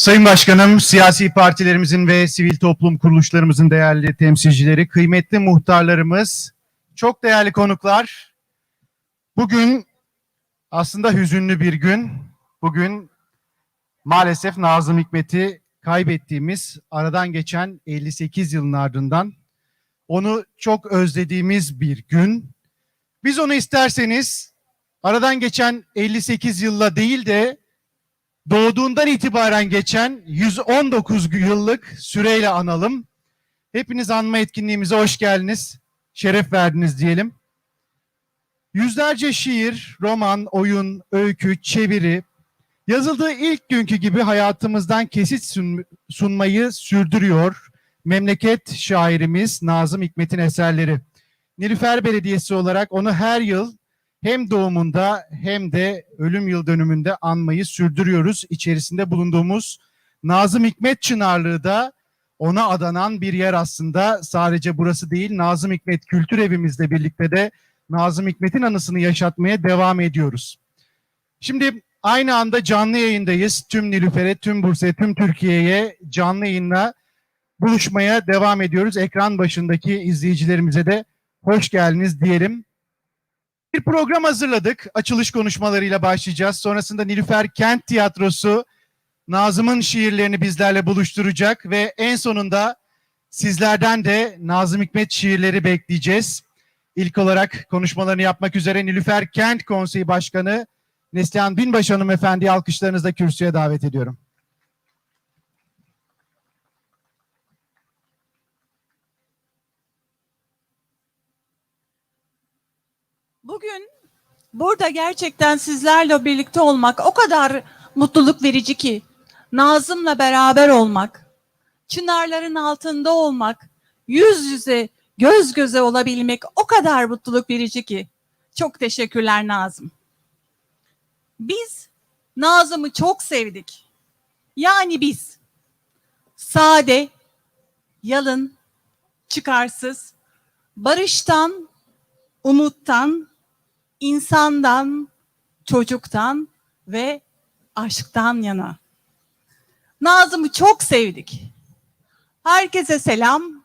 Sayın Başkanım, siyasi partilerimizin ve sivil toplum kuruluşlarımızın değerli temsilcileri, kıymetli muhtarlarımız, çok değerli konuklar. Bugün aslında hüzünlü bir gün. Bugün maalesef Nazım Hikmet'i kaybettiğimiz, aradan geçen 58 yılın ardından onu çok özlediğimiz bir gün. Biz onu isterseniz aradan geçen 58 yılla değil de doğduğundan itibaren geçen 119 yıllık süreyle analım. Hepiniz anma etkinliğimize hoş geldiniz. Şeref verdiniz diyelim. Yüzlerce şiir, roman, oyun, öykü, çeviri yazıldığı ilk günkü gibi hayatımızdan kesit sun- sunmayı sürdürüyor. Memleket şairimiz Nazım Hikmet'in eserleri. Nilüfer Belediyesi olarak onu her yıl hem doğumunda hem de ölüm yıl dönümünde anmayı sürdürüyoruz. İçerisinde bulunduğumuz Nazım Hikmet Çınarlığı da ona adanan bir yer aslında. Sadece burası değil, Nazım Hikmet Kültür Evimizle birlikte de Nazım Hikmet'in anısını yaşatmaya devam ediyoruz. Şimdi aynı anda canlı yayındayız. Tüm Nilüfer'e, tüm Bursa'ya, tüm Türkiye'ye canlı yayınla buluşmaya devam ediyoruz. Ekran başındaki izleyicilerimize de hoş geldiniz diyelim. Bir program hazırladık. Açılış konuşmalarıyla başlayacağız. Sonrasında Nilüfer Kent Tiyatrosu Nazım'ın şiirlerini bizlerle buluşturacak ve en sonunda sizlerden de Nazım Hikmet şiirleri bekleyeceğiz. İlk olarak konuşmalarını yapmak üzere Nilüfer Kent Konseyi Başkanı Neslihan Binbaş Hanımefendi'yi alkışlarınızla kürsüye davet ediyorum. Bugün burada gerçekten sizlerle birlikte olmak o kadar mutluluk verici ki. Nazım'la beraber olmak, çınarların altında olmak, yüz yüze, göz göze olabilmek o kadar mutluluk verici ki. Çok teşekkürler Nazım. Biz Nazım'ı çok sevdik. Yani biz sade, yalın, çıkarsız, barıştan, umuttan, insandan, çocuktan ve aşktan yana. Nazım'ı çok sevdik. Herkese selam,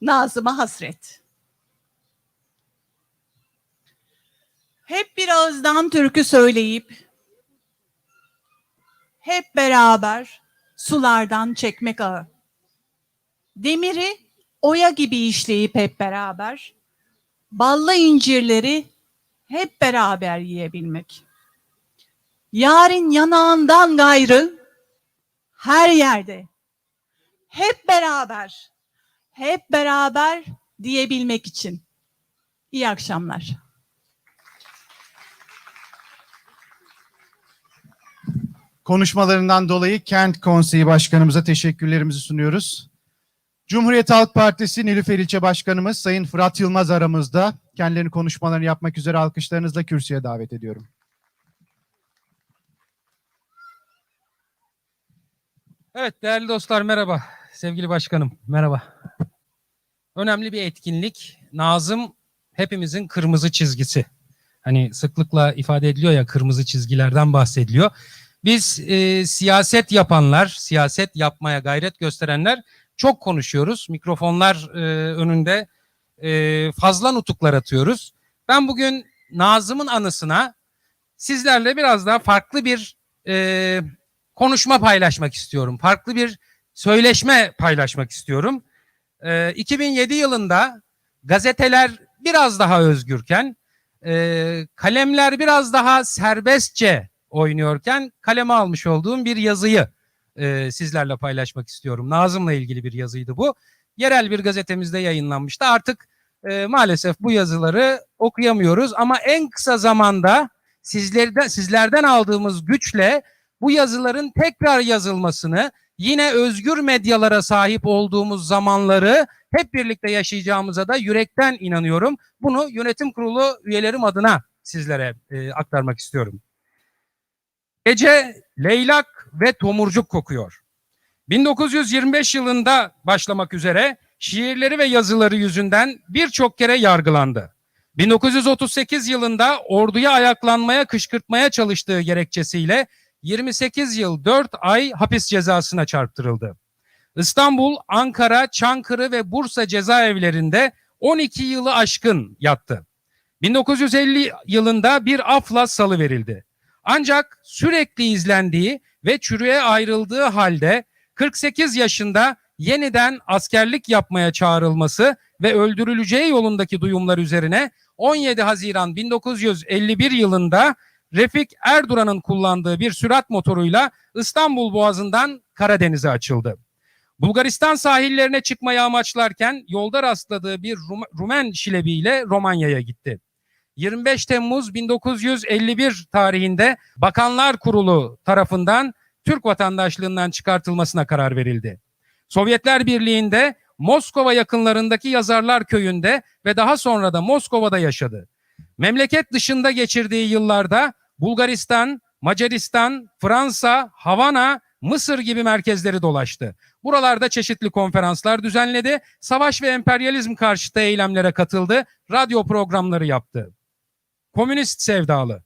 Nazım'a hasret. Hep bir ağızdan türkü söyleyip, hep beraber sulardan çekmek ağı. Demiri oya gibi işleyip hep beraber, ballı incirleri hep beraber yiyebilmek. Yarın yanağından gayrı her yerde hep beraber hep beraber diyebilmek için. İyi akşamlar. Konuşmalarından dolayı Kent Konseyi Başkanımıza teşekkürlerimizi sunuyoruz. Cumhuriyet Halk Partisi Nilüfer İlçe Başkanımız Sayın Fırat Yılmaz aramızda. Kendilerinin konuşmalarını yapmak üzere alkışlarınızla kürsüye davet ediyorum. Evet değerli dostlar merhaba. Sevgili başkanım merhaba. Önemli bir etkinlik. Nazım hepimizin kırmızı çizgisi. Hani sıklıkla ifade ediliyor ya kırmızı çizgilerden bahsediliyor. Biz e, siyaset yapanlar, siyaset yapmaya gayret gösterenler çok konuşuyoruz. Mikrofonlar e, önünde e, fazla nutuklar atıyoruz. Ben bugün Nazım'ın anısına sizlerle biraz daha farklı bir e, konuşma paylaşmak istiyorum. Farklı bir söyleşme paylaşmak istiyorum. Ee, 2007 yılında gazeteler biraz daha özgürken, e, kalemler biraz daha serbestçe oynuyorken kaleme almış olduğum bir yazıyı e, sizlerle paylaşmak istiyorum. Nazım'la ilgili bir yazıydı bu. Yerel bir gazetemizde yayınlanmıştı. Artık e, maalesef bu yazıları okuyamıyoruz ama en kısa zamanda sizlerden sizlerden aldığımız güçle bu yazıların tekrar yazılmasını, yine özgür medyalara sahip olduğumuz zamanları hep birlikte yaşayacağımıza da yürekten inanıyorum. Bunu yönetim kurulu üyelerim adına sizlere e, aktarmak istiyorum. Gece leylak ve tomurcuk kokuyor. 1925 yılında başlamak üzere şiirleri ve yazıları yüzünden birçok kere yargılandı. 1938 yılında orduya ayaklanmaya kışkırtmaya çalıştığı gerekçesiyle 28 yıl 4 ay hapis cezasına çarptırıldı. İstanbul, Ankara, Çankırı ve Bursa cezaevlerinde 12 yılı aşkın yattı. 1950 yılında bir afla salı verildi. Ancak sürekli izlendiği ve çürüye ayrıldığı halde 48 yaşında yeniden askerlik yapmaya çağrılması ve öldürüleceği yolundaki duyumlar üzerine 17 Haziran 1951 yılında Refik Erduran'ın kullandığı bir sürat motoruyla İstanbul Boğazı'ndan Karadeniz'e açıldı. Bulgaristan sahillerine çıkmayı amaçlarken yolda rastladığı bir Rum- Rumen şilebiyle Romanya'ya gitti. 25 Temmuz 1951 tarihinde Bakanlar Kurulu tarafından Türk vatandaşlığından çıkartılmasına karar verildi. Sovyetler Birliği'nde Moskova yakınlarındaki Yazarlar Köyü'nde ve daha sonra da Moskova'da yaşadı. Memleket dışında geçirdiği yıllarda Bulgaristan, Macaristan, Fransa, Havana, Mısır gibi merkezleri dolaştı. Buralarda çeşitli konferanslar düzenledi, savaş ve emperyalizm karşıtı eylemlere katıldı, radyo programları yaptı. Komünist sevdalı.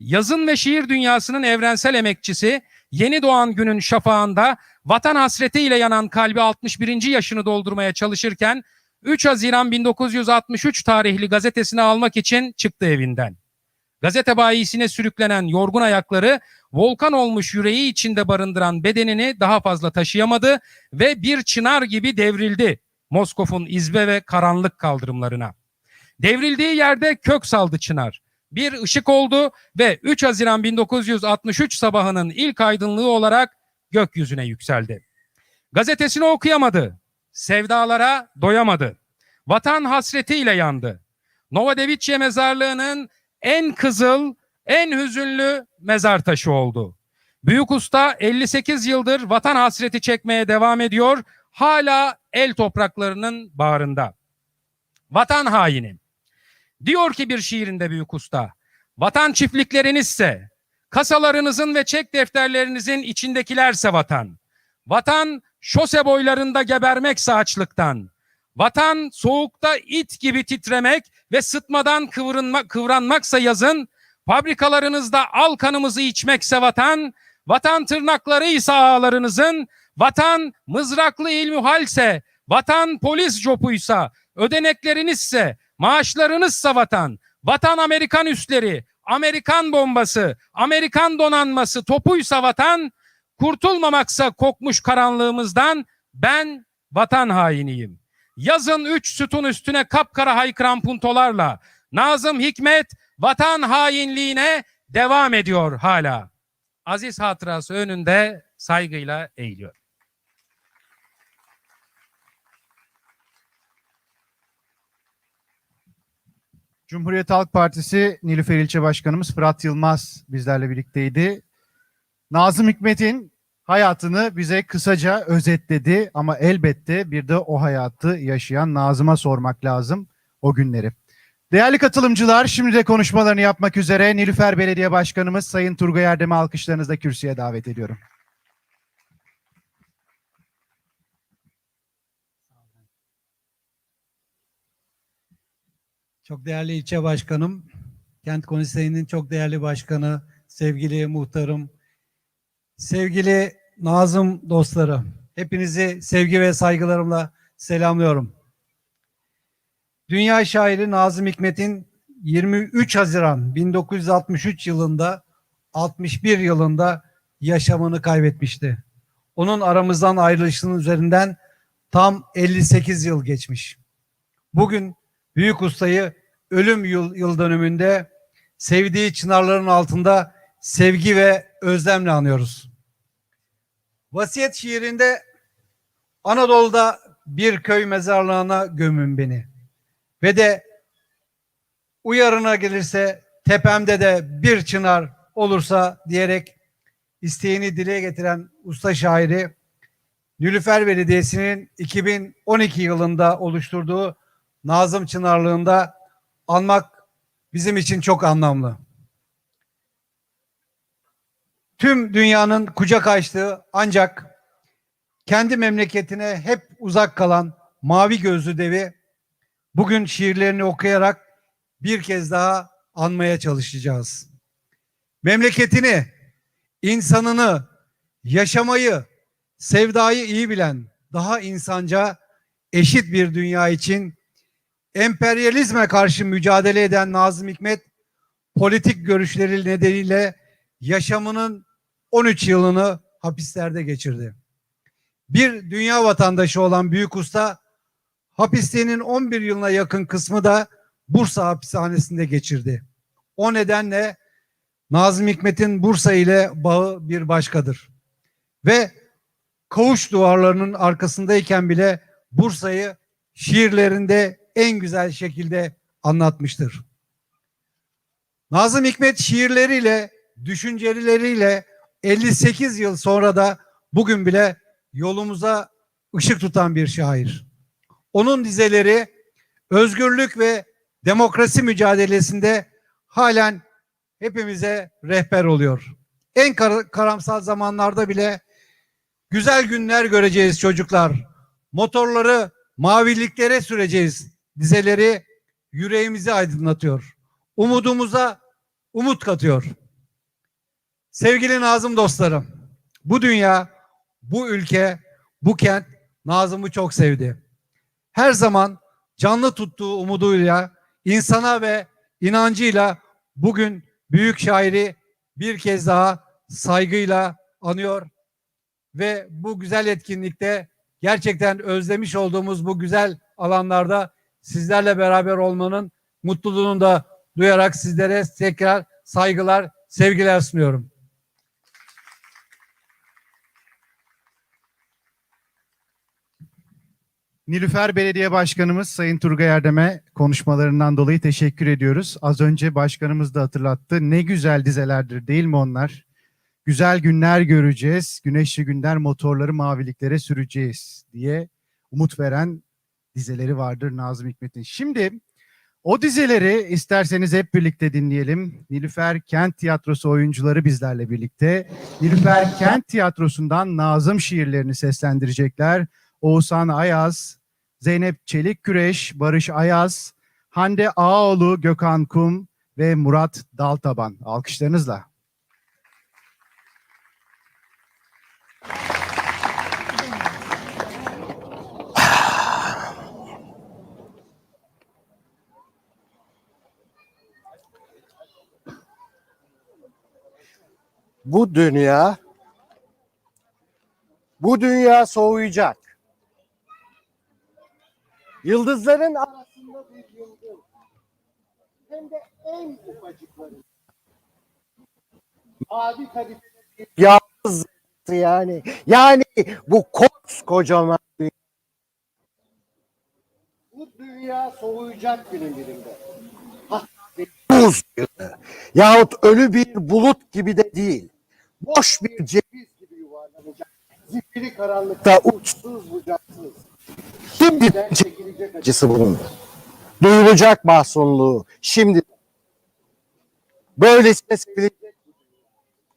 Yazın ve şiir dünyasının evrensel emekçisi, yeni doğan günün şafağında vatan hasretiyle yanan kalbi 61. yaşını doldurmaya çalışırken 3 Haziran 1963 tarihli gazetesini almak için çıktı evinden. Gazete bayisine sürüklenen yorgun ayakları volkan olmuş yüreği içinde barındıran bedenini daha fazla taşıyamadı ve bir çınar gibi devrildi Moskov'un izbe ve karanlık kaldırımlarına. Devrildiği yerde kök saldı çınar. Bir ışık oldu ve 3 Haziran 1963 sabahının ilk aydınlığı olarak gökyüzüne yükseldi. Gazetesini okuyamadı. Sevdalara doyamadı. Vatan hasretiyle yandı. Novodeviçye mezarlığının en kızıl, en hüzünlü mezar taşı oldu. Büyük usta 58 yıldır vatan hasreti çekmeye devam ediyor. Hala el topraklarının bağrında. Vatan haini. Diyor ki bir şiirinde büyük usta. Vatan çiftliklerinizse, kasalarınızın ve çek defterlerinizin içindekilerse vatan. Vatan şose boylarında gebermekse açlıktan. Vatan soğukta it gibi titremek ve sıtmadan kıvrınma, kıvranmaksa yazın. Fabrikalarınızda al kanımızı içmekse vatan. Vatan tırnaklarıysa ağalarınızın. Vatan mızraklı ilmuhalse. Vatan polis jopuysa. Ödeneklerinizse. Maaşlarınızsa vatan. Vatan Amerikan üsleri. Amerikan bombası. Amerikan donanması topuysa vatan. Kurtulmamaksa kokmuş karanlığımızdan ben vatan hainiyim. Yazın üç sütun üstüne kapkara haykıran puntolarla Nazım Hikmet vatan hainliğine devam ediyor hala. Aziz hatırası önünde saygıyla eğiliyor. Cumhuriyet Halk Partisi Nilüfer İlçe Başkanımız Fırat Yılmaz bizlerle birlikteydi. Nazım Hikmet'in hayatını bize kısaca özetledi ama elbette bir de o hayatı yaşayan Nazım'a sormak lazım o günleri. Değerli katılımcılar şimdi de konuşmalarını yapmak üzere Nilüfer Belediye Başkanımız Sayın Turgay Erdem'i alkışlarınızla kürsüye davet ediyorum. Çok değerli ilçe başkanım, kent konseyi'nin çok değerli başkanı, sevgili muhtarım, sevgili Nazım dostları, hepinizi sevgi ve saygılarımla selamlıyorum. Dünya şairi Nazım Hikmet'in 23 Haziran 1963 yılında 61 yılında yaşamını kaybetmişti. Onun aramızdan ayrılışının üzerinden tam 58 yıl geçmiş. Bugün Büyük ustayı ölüm yıl, yıl dönümünde sevdiği çınarların altında sevgi ve özlemle anıyoruz. Vasiyet şiirinde Anadolu'da bir köy mezarlığına gömün beni. Ve de uyarına gelirse tepemde de bir çınar olursa diyerek isteğini dile getiren usta şairi Nilüfer Belediyesi'nin 2012 yılında oluşturduğu Nazım Çınarlığı'nda anmak bizim için çok anlamlı. Tüm dünyanın kucak açtığı ancak kendi memleketine hep uzak kalan mavi gözlü devi bugün şiirlerini okuyarak bir kez daha anmaya çalışacağız. Memleketini, insanını, yaşamayı, sevdayı iyi bilen, daha insanca, eşit bir dünya için emperyalizme karşı mücadele eden Nazım Hikmet, politik görüşleri nedeniyle yaşamının 13 yılını hapislerde geçirdi. Bir dünya vatandaşı olan Büyük Usta, hapisliğinin 11 yılına yakın kısmı da Bursa hapishanesinde geçirdi. O nedenle Nazım Hikmet'in Bursa ile bağı bir başkadır. Ve kavuş duvarlarının arkasındayken bile Bursa'yı şiirlerinde en güzel şekilde anlatmıştır. Nazım Hikmet şiirleriyle, düşünceleriyle 58 yıl sonra da bugün bile yolumuza ışık tutan bir şair. Onun dizeleri özgürlük ve demokrasi mücadelesinde halen hepimize rehber oluyor. En kar- karamsar zamanlarda bile güzel günler göreceğiz çocuklar. Motorları maviliklere süreceğiz. Dizeleri yüreğimizi aydınlatıyor. Umudumuza umut katıyor. Sevgili Nazım dostlarım, bu dünya, bu ülke, bu kent Nazım'ı çok sevdi. Her zaman canlı tuttuğu umuduyla, insana ve inancıyla bugün büyük şairi bir kez daha saygıyla anıyor ve bu güzel etkinlikte gerçekten özlemiş olduğumuz bu güzel alanlarda sizlerle beraber olmanın mutluluğunu da duyarak sizlere tekrar saygılar, sevgiler sunuyorum. Nilüfer Belediye Başkanımız Sayın Turgay Erdem'e konuşmalarından dolayı teşekkür ediyoruz. Az önce başkanımız da hatırlattı. Ne güzel dizelerdir değil mi onlar? Güzel günler göreceğiz. Güneşli günler motorları maviliklere süreceğiz diye umut veren dizeleri vardır Nazım Hikmet'in. Şimdi o dizeleri isterseniz hep birlikte dinleyelim. Nilüfer Kent Tiyatrosu oyuncuları bizlerle birlikte. Nilüfer Kent Tiyatrosu'ndan Nazım şiirlerini seslendirecekler. Oğuzhan Ayaz, Zeynep Çelik Küreş, Barış Ayaz, Hande Ağoğlu, Gökhan Kum ve Murat Daltaban. Alkışlarınızla. Bu dünya bu dünya soğuyacak. Yıldızların arasında bir yıldız. Hem de en ufacıkları. Mavi yalnız yani. Yani bu koskocaman dünya. Bu dünya soğuyacak günün birinde. Buz gibi. Yahut ölü bir bulut gibi de değil. Boş bir ceviz gibi yuvarlanacak. Zifiri karanlıkta uçsuz bucaksız. Şimdiden çekilecek acısı bunun. Duyulacak mahzunluğu. Şimdi böylesine sevilecek.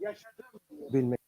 Yaşadığım bilmek.